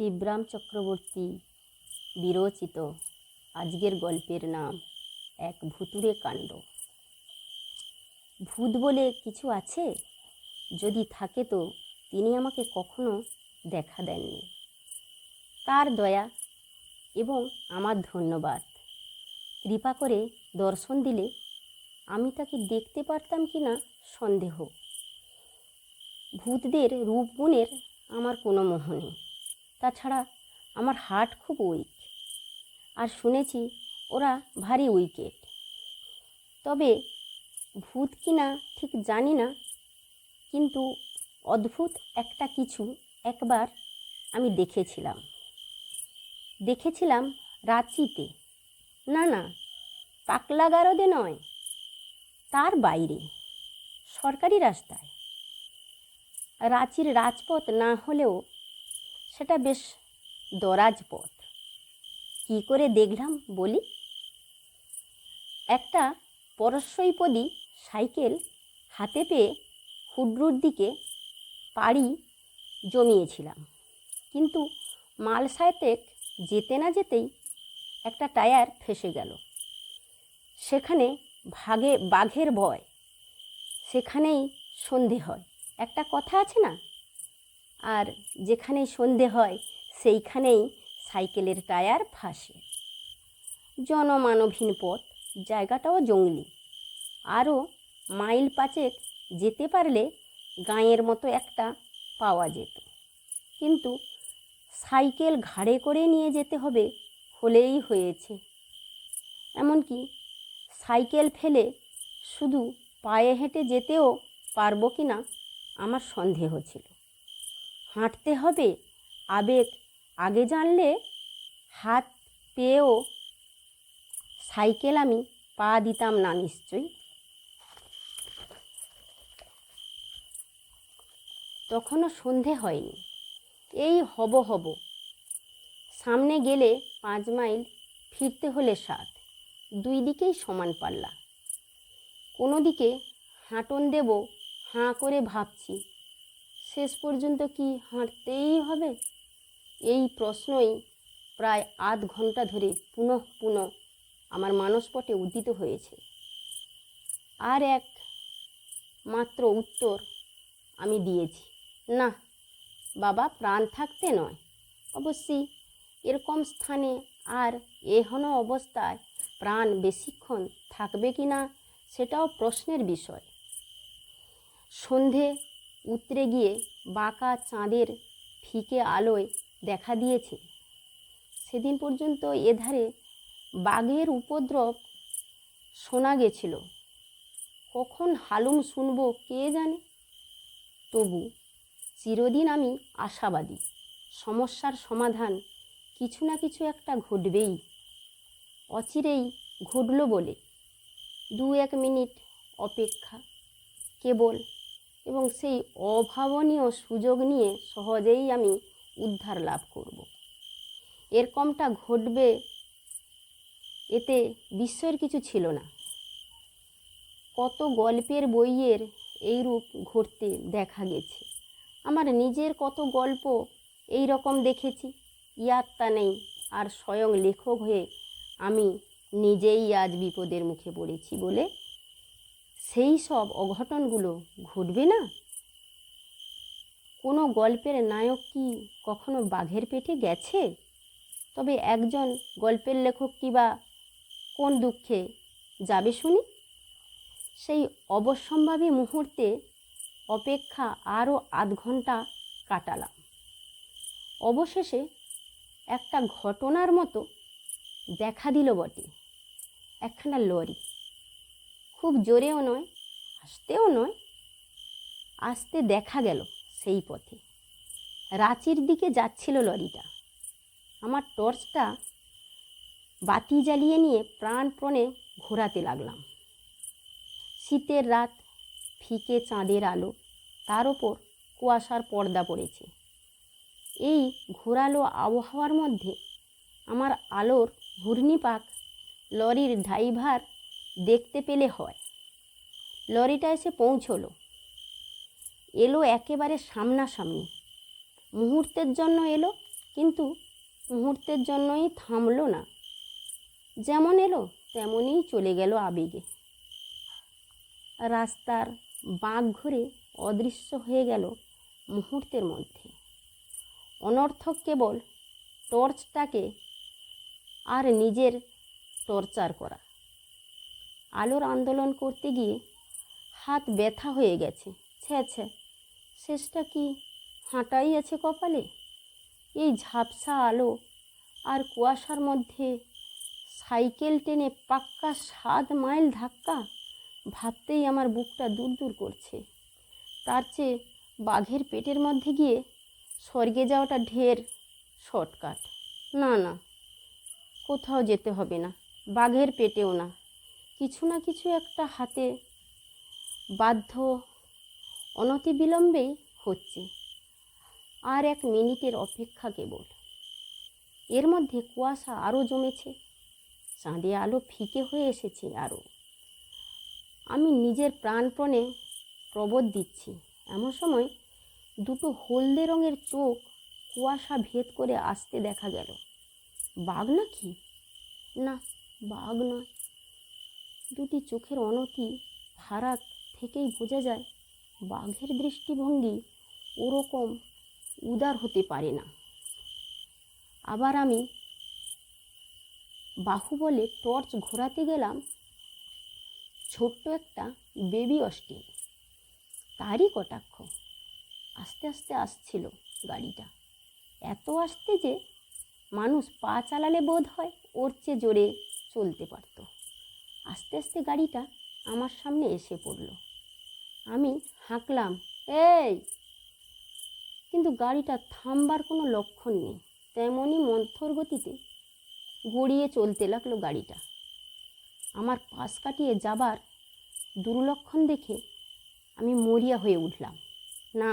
শিবরাম চক্রবর্তী, বিরচিত আজকের গল্পের নাম, এক ভুতুড়ে কাণ্ড। ভূত বলে কিছু আছে? যদি থাকে তো তিনি আমাকে কখনো দেখা দেননি। তার দয়া এবং আমার ধন্যবাদ। কৃপা করে দর্শন দিলে আমি তাকে দেখতে পারতাম কি না সন্দেহ। ভূতদের রূপগুণের আমার কোনো মোহ নেই। তাছাড়া আমার হার্ট খুব উইক। আর শুনেছি ওরা ভারী উইকেট। তবে ভূত কিনা ঠিক জানি না, কিন্তু অদ্ভুত একটা কিছু একবার আমি দেখেছিলাম। দেখেছিলাম রাঁচিতে। না না পাকলা গারদে নয়, তার বাইরে, সরকারি রাস্তায়। রাঁচির রাজপথ না হলেও সেটা বেশ দরাজ পথ। কী করে দেখলাম বলি? একটা পরশ্বৈপদী সাইকেল হাতে পেয়ে হুডরুর দিকে পাড়ি জমিয়েছিলাম। কিন্তু মাল সাহেতেক যেতে না যেতেই একটা টায়ার ফেসে গেল। সেখানে ভাগে বাঘের ভয়, সেখানেই সন্ধে হয়। একটা কথা আছে না? আর যেখানেই সন্ধে হয়, সেইখানেই সাইকেলের টায়ার ফাঁসে জনমানবহীন পথ, জায়গাটাও জঙ্গলি। আরও মাইল পাঁচেক যেতে পারলে গাঁয়ের মতো একটা পাওয়া যেত। কিন্তু সাইকেল ঘাড়ে করে নিয়ে যেতে হবে হলেই হয়েছে। এমনকি সাইকেল ফেলে শুধু পায়ে হেঁটে যেতেও পারব কি না আমার সন্দেহ ছিল। হাঁটতে হবে। আবেগ আগে জানলে হাত পেয়েও সাইকেল আমি পা দিতাম না নিশ্চয়ই। তখনও সন্ধে হয়নি। এই হব হব। সামনে গেলে পাঁচ মাইল ফিরতে হলে সাত। দুই দিকেই সমান পাল্লা। কোনো দিকে হাঁটন দেব হাঁ করে ভাবছি। শেষ পর্যন্ত কি হাঁটতেই হবে? এই প্রশ্নই প্রায় আধ ঘণ্টা ধরে পুনঃ পুনঃ আমার মানসপটে উদ্দিত হয়েছে। আর এক মাত্র উত্তর আমি দিয়েছি। না, বাবা প্রাণ থাকতে নয়। অবশ্যই এরকম স্থানে আর এহন অবস্থায় প্রাণ বেশিক্ষণ থাকবে কি না সেটাও প্রশ্নের বিষয়। সন্ধে উতরে গিয়ে বাঁকা চাঁদের ফিকে আলোয় দেখা দিয়েছে। সেদিন পর্যন্ত এধারে বাঘের উপদ্রব শোনা গেছিল। কখন হালুম শুনব কে জানে? তবু চিরদিন আমি আশাবাদী, সমস্যার সমাধান কিছু না কিছু একটা ঘটবেই। অচিরেই ঘটল বলে দু এক মিনিট অপেক্ষা, কেবল এবং সেই অভাবনীয় সুযোগ নিয়ে সহজেই আমি উদ্ধার লাভ করব। এরকমটা ঘটবে এতে বিস্ময়ের কিছু ছিল না। কত গল্পের বইয়ের এইরূপ ঘটতে দেখা গেছে। আমার নিজের কত গল্প এই রকম দেখেছি। ইয়াত্তা নেই আর স্বয়ং লেখক হয়ে আমি নিজেই আজ বিপদের মুখে পড়েছি বলে সেই সব অঘটনগুলো ঘটবে না? কোনো গল্পের নায়ক কি কখনো বাঘের পেটে গেছে? তবে একজন গল্পের লেখক কি বা কোন দুঃখে যাবে শুনি? সেই অবশ্যম্ভাবী মুহূর্তে অপেক্ষা আরও আধ ঘণ্টা কাটালাম। অবশেষে একটা ঘটনার মতো দেখা দিল বটে, একখানা লরি। খুব জোরেও নয় আসতেও নয়, আসতে দেখা গেল সেই পথে। রাঁচির দিকে যাচ্ছিল লরিটা। আমার টর্চটা বাতি জ্বালিয়ে নিয়ে প্রাণপণে ঘোরাতে লাগলাম। শীতের রাত, ফিকে চাঁদের আলো, তার ওপর কুয়াশার পর্দা পড়েছে। এই ঘোরালো আবহাওয়ার মধ্যে আমার আলোর ঘূর্ণিপাক লরির ড্রাইভার দেখতে পেলে হয়। লরিটা এসে পৌঁছলো। এলো একেবারে সামনাসামনি। মুহূর্তের জন্য এলো, কিন্তু মুহূর্তের জন্যই থামলো না। যেমন এলো, তেমনই চলে গেল আবেগে। রাস্তার বাঁক ঘুরে অদৃশ্য হয়ে গেল মুহূর্তের মধ্যে। অনর্থক কেবল টর্চটাকে আর নিজের টর্চার করা। আলোর আন্দোলন করতে গিয়ে হাত ব্যথা হয়ে গেছে। ছ্যা ছ্যা শেষটা কি হাঁটাই আছে কপালে? এই ঝাপসা আলো আর কুয়াশার মধ্যে সাইকেল টেনে পাক্কা সাত মাইল ধাক্কা ভাবতেই আমার বুকটা দূর দূর করছে। তার চেয়ে বাঘের পেটের মধ্যে গিয়ে স্বর্গে যাওয়াটা ঢের শর্টকাট। না না, কোথাও যেতে হবে না, বাঘের পেটেও না। কিছু না কিছু একটা হাতে বাধ্য অনতিবিলম্বেই হচ্ছে। আর এক মিনিটের অপেক্ষা কেবল। এর মধ্যে কুয়াশা আরও জমেছে, চাঁদে আলো ফিকে হয়ে এসেছে আরও আমি নিজের প্রাণপণে প্রবোধ দিচ্ছি। এমন সময় দুটো হলদে রঙের চোখ কুয়াশা ভেদ করে আসতে দেখা গেল। বাঘ নাকি? না, বাঘ নয়। দুটি চোখের অনতি ফারাক থেকেই বোঝা যায়, বাঘের দৃষ্টিভঙ্গি ওরকম উদার হতে পারে না। আবার আমি বাহুবলে টর্চ ঘোরাতে গেলাম, ছোট্ট একটা বেবি অস্টিন তারই কটাক্ষ, আস্তে আস্তে আসছিল গাড়িটা। এত আসতে যে মানুষ পা চালালে বোধ হয় ওর চেয়ে জোরে চলতে পারত। আস্তে আস্তে গাড়িটা আমার সামনে এসে পড়ল। আমি হাঁকলাম, এই! কিন্তু গাড়িটা থামবার কোনো লক্ষণ নেই তেমনই মন্থর গতিতে গড়িয়ে চলতে লাগল গাড়িটা। আমার পাশ কাটিয়ে যাবার দুর্লক্ষণ দেখে আমি মরিয়া হয়ে উঠলাম, না